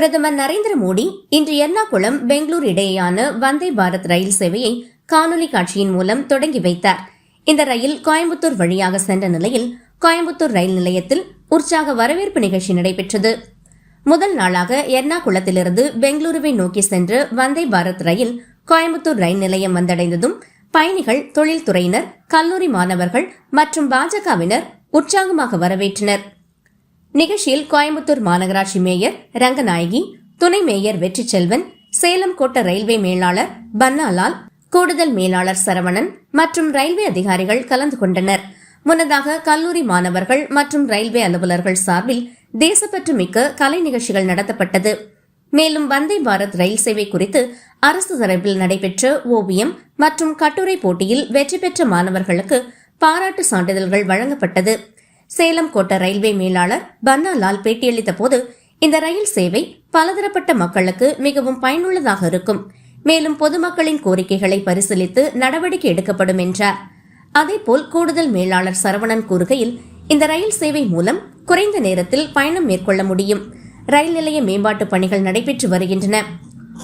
பிரதமர் நரேந்திர மோடி இன்று எர்ணாகுளம் பெங்களூர் இடையேயான வந்தே பாரத் ரயில் சேவையை காணொலி காட்சியின் மூலம் தொடங்கி வைத்தார். இந்த ரயில் கோயம்புத்தூர் வழியாக சென்ற நிலையில் கோயம்புத்தூர் ரயில் நிலையத்தில் உற்சாக வரவேற்பு நிகழ்ச்சி நடைபெற்றது. முதல் நாளாக எர்ணாகுளத்திலிருந்து பெங்களூருவை நோக்கி சென்று வந்தே பாரத் ரயில் கோயம்புத்தூர் ரயில் நிலையம் வந்தடைந்ததும் பயணிகள் தொழில்துறையினர் கல்லூரி மாணவர்கள் மற்றும் பாஜகவினர் உற்சாகமாக வரவேற்றனர். நிகழ்ச்சியில் கோயம்புத்தூர் மாநகராட்சி மேயர் ரங்கநாயகி துணை மேயர் வெற்றி செல்வன் சேலம் கோட்ட ரயில்வே மேலாளர் பன்னாலால் கூடுதல் மேலாளர் சரவணன் மற்றும் ரயில்வே அதிகாரிகள் கலந்து கொண்டனர். முன்னதாக கல்லூரி மாணவர்கள் மற்றும் ரயில்வே அலுவலர்கள் சார்பில் தேசப்பற்று மிக்க கலை நிகழ்ச்சிகள் நடத்தப்பட்டது. மேலும் வந்தே பாரத் ரயில் சேவை குறித்து அரசு தரப்பில் நடைபெற்ற ஓவியம் மற்றும் கட்டுரை போட்டியில் வெற்றி பெற்ற மாணவர்களுக்கு பாராட்டு சான்றிதழ்கள் வழங்கப்பட்டது. சேலம் கோட்ட ரயில்வே மேலாளர் பன்னாலால் பேட்டியளித்த போது இந்த ரயில் சேவை பலதரப்பட்ட மக்களுக்கு மிகவும் பயனுள்ளதாக இருக்கும். மேலும் பொதுமக்களின் கோரிக்கைகளை பரிசீலித்து நடவடிக்கை எடுக்கப்படும் என்றார். அதேபோல் கூடுதல் மேலாளர் சரவணன் கூறுகையில் இந்த ரயில் சேவை மூலம் குறைந்த நேரத்தில் பயணம் மேற்கொள்ள முடியும். ரயில் நிலைய மேம்பாட்டு பணிகள் நடைபெற்று வருகின்றன.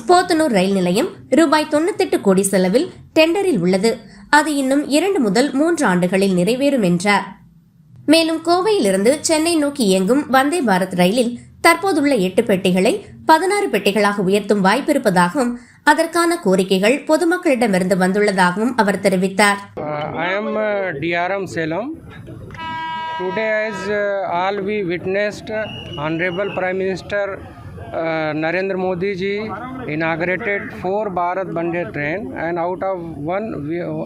போத்தனூர் ரயில் நிலையம் ரூபாய் தொண்ணூத்தெட்டு கோடி செலவில் டெண்டரில் உள்ளது. அது இன்னும் இரண்டு முதல் மூன்று ஆண்டுகளில் நிறைவேறும் என்றார். மேலும் கோவையிலிருந்து சென்னை நோக்கி இயங்கும் வந்தே பாரத் ரயிலில் தற்போதுள்ள எட்டு பெட்டிகளை பதினாறு பெட்டிகளாக உயர்த்தும் வாய்ப்பிருப்பதாகவும் அதற்கான கோரிக்கைகள் பொதுமக்களிடமிருந்து வந்துள்ளதாகவும் அவர் தெரிவித்தார் Uh, I am uh, DRM Salem. Today, as uh, all we witnessed, uh, Honorable Prime Minister uh, Narendra Modi ji inaugurated four Bharat Bande train, and out of one, we, uh,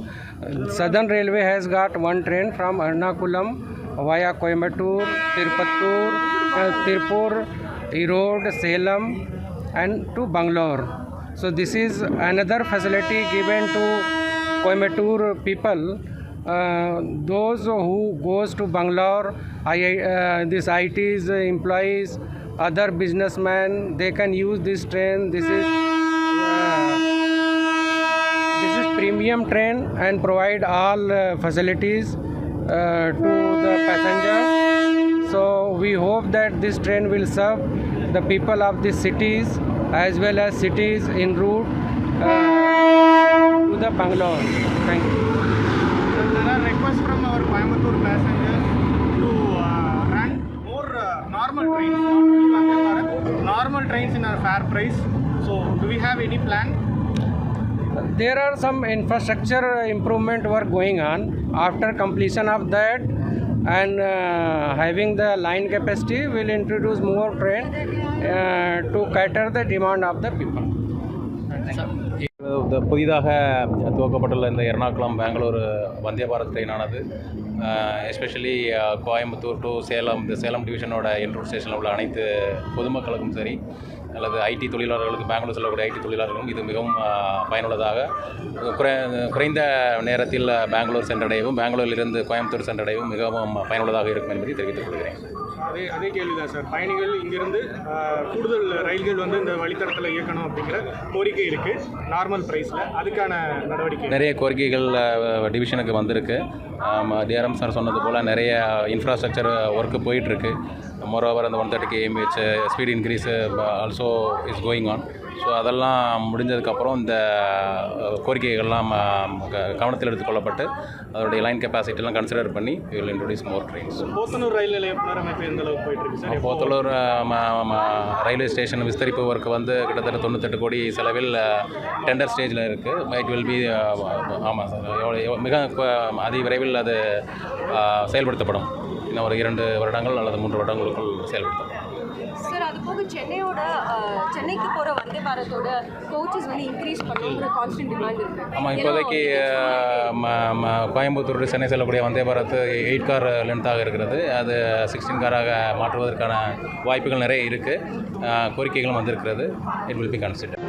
Southern Railway has got one train from Ernakulam Coimbatore, Tirupattur, uh, Tirupur, Erode, Salem, and to Bangalore. So this is another facility given to Coimbatore people, uh, those who goes to Bangalore, uh, this IT's employees, other businessmen, they can use this train. This is uh, this is premium train and provide all uh, facilities uh, to the passengers. So we hope that this train will serve the people of the cities as well as cities en route uh, to the Bangalore. Thank you. There are requests from our Coimbatore passengers to uh, run more uh, normal trains, not only Vande Bharat, normal trains in a fair price. So, do we have any plan? There are some infrastructure improvement work going on. After completion of that and uh, having the line capacity, we'll introduce more train uh, to cater the demand of the people. இந்த புதிதாக துவக்கப்பட்டுள்ள இந்த எர்ணாகுளம் பெங்களூர் வந்தே பாரத் ட்ரெயினானது especially uh, uh, Coimbatore to Salem இந்த சேலம் டிவிஷனோட என்ட்ரூட் ஸ்டேஷனில் உள்ள அனைத்து பொதுமக்களுக்கும் சரி அல்லது ஐடி தொழிலாளர்களுக்கு பெங்களூர் செல்லக்கூடிய ஐடி தொழிலாளர்களுக்கும் இது மிகவும் பயனுள்ளதாக. குறை குறைந்த நேரத்தில் பெங்களூர் சென்றடையவும் பெங்களூரிலிருந்து கோயம்புத்தூர் சென்றடையவும் மிகவும் பயனுள்ளதாக இருக்கும் என்பதை தெரிவித்துக் கொள்கிறேன். அதே அதே கேள்விதான் சார். பயணிகள் இங்கிருந்து கூடுதல் ரயில்கள் வந்து இந்த வழித்தடத்தில் இயக்கணும் அப்படிங்கிற கோரிக்கை இருக்கு. நார்மல் பிரைஸில் அதுக்கான நடவடிக்கை. நிறைய கோரிக்கைகள் டிவிஷனுக்கு வந்திருக்கு. டிஆர்எம் சார் சொன்னது போல் நிறைய இன்ஃப்ராஸ்ட்ரக்சர் ஒர்க்கு போயிட்டுருக்கு மோரோவர் அந்த one thirty KMH speed increase also is going on so அதெல்லாம் முடிஞ்சதுக்கப்புறம் இந்த அஹ், கோரிக்கைகள்லாம் க- கவனத்தில் எடுத்துக்கொள்ளப்பட்டு அதோடைய லைன் கெப்பாசிட்டிலாம் கன்சிடர் பண்ணி will introduce more trains Podanur ரயில் நிலையம் போத்தலூர் ரயில்வே ஸ்டேஷன் விஸ்தரிப்பு ஒர்க் வந்து கிட்டத்தட்ட தொண்ணூத்தெட்டு கோடி செலவில் டெண்டர் ஸ்டேஜில் இருக்குது இட் வில் பி ஆமாம் சார். மிக அதி விரைவில் அது செயல்படுத்தப்படும். இன்னும் ஒரு இரண்டு வருடங்கள் அல்லது மூன்று வருடங்களுக்குள் செயல்படுத்தப்படும் சார் அது போக சென்னையோட சென்னைக்கு போகிற வந்தே பாரத்தோட கோச்சஸ் வந்து இன்க்ரீஸ் பண்ணணுங்கிற கான்ஸ்டன்ட் டிமாண்ட் இருக்கு. ஆமாம் இப்போதைக்கு கோயம்புத்தூர் சென்னை செல்லக்கூடிய வந்தே பாரத் எயிட் கார் லென்த்தாக இருக்கிறது. அது சிக்ஸ்டீன் காராக மாற்றுவதற்கான வாய்ப்புகள் நிறைய இருக்குது கோரிக்கைகளும் வந்திருக்கிறது. It will B consider